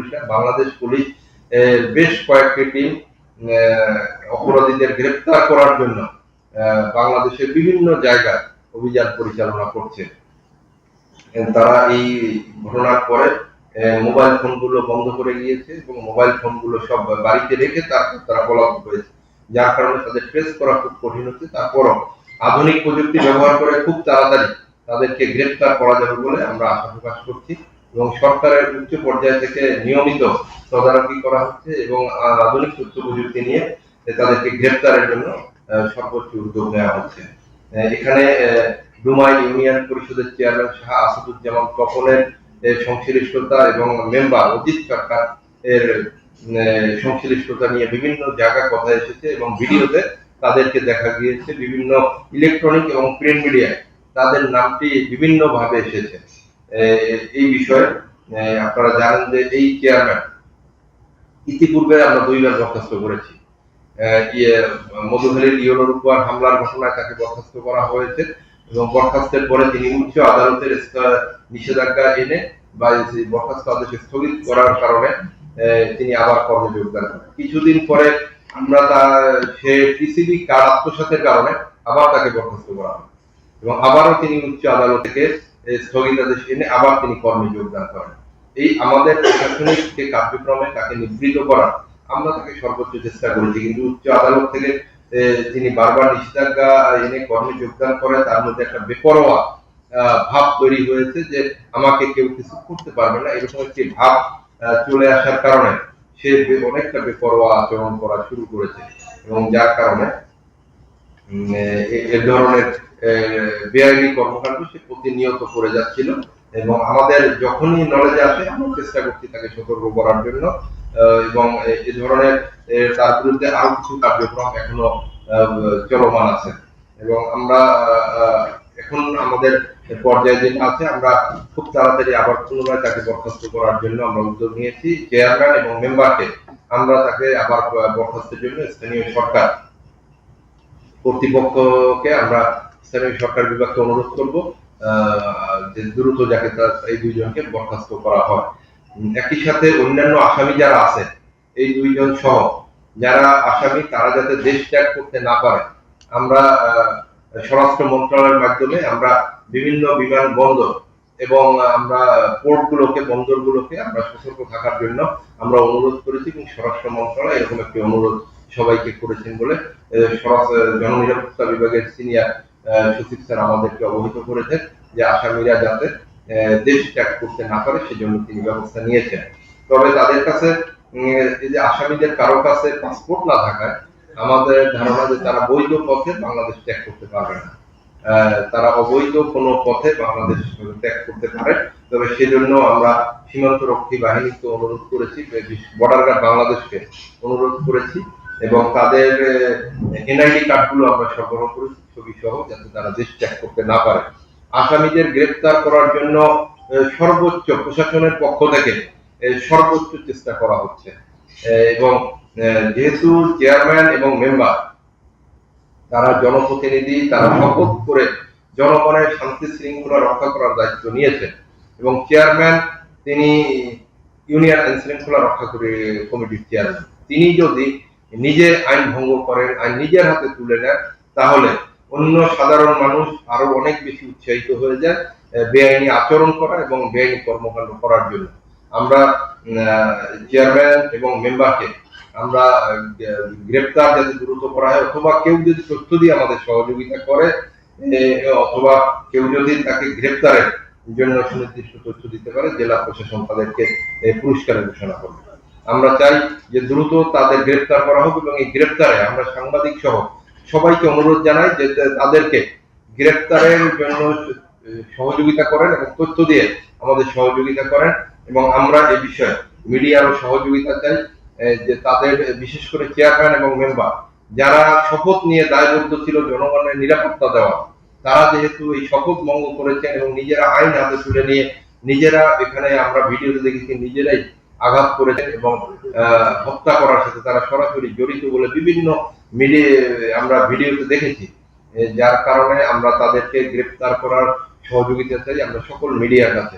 Police Bangladesh police বেশ কয়েকটি team অপরাধীদের গ্রেপ্তার করার জন্য বাংলাদেশের বিভিন্ন জায়গায় অভিযান পরিচালনা করছে। তারা এই ঘটনার পরে মোবাইল ফোনগুলো বন্ধ করে গিয়েছে এবং মোবাইল ফোনগুলো সব বাড়িতে রেখে তারপর তারা যার কারণে তাদের ট্রেস করা খুব কঠিন হচ্ছে। তারপরও আধুনিক প্রযুক্তি ব্যবহার করে খুব তাড়াতাড়ি তাদেরকে গ্রেপ্তার করা যাবে বলে আমরা আশা প্রকাশ করছি। এবং সরকারের উচ্চ পর্যায় থেকে নিয়মিত তদারকি করা হচ্ছে এবং আধুনিক তথ্য প্রযুক্তি নিয়ে তাদেরকে গ্রেপ্তারের জন্য সর্বোচ্চ উদ্যোগ নেওয়া হচ্ছে। এখানে ডুমাই ইউনিয়ন পরিষদের চেয়ারম্যান শাহ আসাদুজ্জামান তপনের সংশ্লিষ্টতা এবং মেম্বার অজিত সরকার এর সংশ্লিষ্টতা নিয়ে বিভিন্ন জায়গায় কথা এসেছে এবং ভিডিওতে তাদেরকে দেখা গিয়েছে। বিভিন্ন ইলেকট্রনিক এবং প্রিন্ট মিডিয়ায় তাদের নামটি বিভিন্ন ভাবে এসেছে। এই বিষয়ে আপনারা জানেন যে এই চেয়ারম্যান ইতিপূর্বে আমরা দুইবার বরখাস্ত করেছি। মধুখালীর ইউনোর উপর হামলার ঘটনায় তাকে বরখাস্ত করা হয়েছে এবং বরখাস্তের পরে তিনি উচ্চ আদালতের নিষেধাজ্ঞা এনে বা বরখাস্ত আদেশ স্থগিত করার কারণে তিনি আবার কর্মে যোগদান করেন কিছুদিন পরে আমরা তার সে পিসিবি কার আত্মসাতের কারণে আবার তাকে বরখাস্ত করা হয়। এবং আবারও তিনি উচ্চ আদালত থেকে স্থগিতাদেশ এনে আবার তিনি কর্মে যোগদান করেন। এই আমাদের প্রশাসনিক যে কার্যক্রমে তাকে নিবৃত করা, আমরা তাকে সর্বোচ্চ চেষ্টা করেছি, কিন্তু উচ্চ আদালত থেকে তিনি বারবার নিষেধাজ্ঞা এনে কর্মে যোগদান করে, তার মধ্যে একটা বেপরোয়া ভাব তৈরি হয়েছে যে আমাকে কেউ কিছু করতে পারবে না। এরকম একটি ভাব চলে আসার কারণে সে অনেকটা বেপরোয়া আচরণ করা শুরু করেছে। এবং যার কারণে এ- ধরনের বেআইনি কর্মকাণ্ড সে প্রতিনিয়ত করে যাচ্ছিল এবং আমাদের যখনই নলেজে আসে, আমরা চেষ্টা করছি তাকে সতর্ক করার জন্য এবং এ- ধরনের তার বিরুদ্ধে আরও কিছু কার্যক্রম এখনও চলমান আছে। এবং আমরা এখন আমাদের পর্যায়ে যেটা আছে, আমরা খুব তাড়াতাড়ি আবার পুনরায় তাকে বরখাস্ত করার জন্য আমরা উদ্যোগ নিয়েছি চেয়ারম্যান এবং মেম্বারকে আমরা তাকে আবার বরখাস্তের জন্য স্থানীয় সরকার কর্তৃপক্ষকে আমরা স্থানীয় সরকার বিভাগকে অনুরোধ করব যে দ্রুত যাকে তা- এই দুইজনকে বরখাস্ত করা হয়। একই সাথে অন্যান্য আসামি যারা আছে, এই দুইজন সহ, যারা আসামি, তারা যাতে দেশ ত্যাগ করতে না পারে, আমরা স্বরাষ্ট্র মন্ত্রণালয়ের মাধ্যমে আমরা বিভিন্ন বিমানবন্দর এবং আমরা পোর্টগুলোকে, বন্দরগুলোকে আমরা সতর্ক থাকার জন্য আমরা অনুরোধ করেছি এবং স্বরাষ্ট্র মন্ত্রণালয় এরকম একটি অনুরোধ সবাইকে করেছেন বলে জননিরাপত্তা বিভাগের সিনিয়র সচিব স্যার আমাদেরকে অবহিত করেছেন যে আসামিরা যাতে দেশ ত্যাগ করতে না পারে, সেজন্য তিনি ব্যবস্থা নিয়েছেন। তবে তাদের কাছে যে আসামিদের কারও কাছে পাসপোর্ট না থাকায়, আমাদের ধারণা যে তারা বৈধ পথে বাংলাদেশ ত্যাগ করতে পারবে না। তারা অবৈধ কোনো পথে বাংলাদেশ ত্যাগ করতে পারে, তবে সেজন্য আমরা সীমান্ত রক্ষী বাহিনীকে অনুরোধ করেছি বর্ডার গার্ড বাংলাদেশকে অনুরোধ করেছি এবং তাদের এনআইডি কার্ডগুলো আমরা সরবরাহ করেছি ছবি সহ, যাতে তারা দেশ ত্যাগ করতে না পারে। আসামিদের গ্রেপ্তার করার জন্য সর্বোচ্চ প্রশাসনের পক্ষ থেকে সর্বোচ্চ চেষ্টা করা হচ্ছে। এবং যেহেতু চেয়ারম্যান এবং মেম্বার তারা জনপ্রতিনিধি, তারা শপথ করে জনগণের শান্তি শৃঙ্খলা রক্ষা করার দায়িত্ব নিয়েছেন এবং চেয়ারম্যান তিনি ইউনিয়ন আইন শৃঙ্খলা রক্ষা করে কমিটির চেয়ারম্যান তিনি যদি নিজে আইন ভঙ্গ করেন আইন নিজের হাতে তুলে নেন, তাহলে অন্য সাধারণ মানুষ আরও অনেক বেশি উৎসাহিত হয়ে যায় বেআইনি আচরণ করা এবং বেআইনি কর্মকাণ্ড করার জন্য। আমরা চেয়ারম্যান এবং মেম্বারকে আমরা গ্রেপ্তার যাতে দ্রুত করা হয়, অথবা কেউ যদি তথ্য দিয়ে আমাদের সহযোগিতা করে অথবা কেউ যদি তাকে গ্রেপ্তারের জন্য সুনির্দিষ্ট তথ্য দিতে পারে, জেলা প্রশাসন তাদেরকে পুরস্কারের ঘোষণা করবে। আমরা চাই যে দ্রুত তাদের গ্রেপ্তার করা হোক এবং এই গ্রেপ্তারে আমরা সাংবাদিক সহ সবাইকে অনুরোধ জানাই যে তাদেরকে গ্রেপ্তারের জন্য সহযোগিতা করেন এবং তথ্য দিয়ে আমাদের সহযোগিতা করেন এবং আমরা এ বিষয়ে মিডিয়ারও সহযোগিতা চাই যে তাদের, বিশেষ করে চেয়ারম্যান এবং মেম্বার, যারা শপথ নিয়ে দায়বদ্ধ ছিল জনগণের নিরাপত্তা দেওয়া, তারা যেহেতু এই শপথ ভঙ্গ করেছেন এবং নিজেরা আইন হাতে তুলে নিয়ে নিজেরা এখানে আমরা ভিডিওতে দেখেছি, নিজেরাই আঘাত করেছেন এবং হত্যা করার সাথে তারা সরাসরি জড়িত বলে বিভিন্ন মিডিয়া, আমরা ভিডিওতে দেখেছি। যার কারণে আমরা তাদেরকে গ্রেপ্তার করার সহযোগিতা চাই আমরা সকল মিডিয়ার কাছে।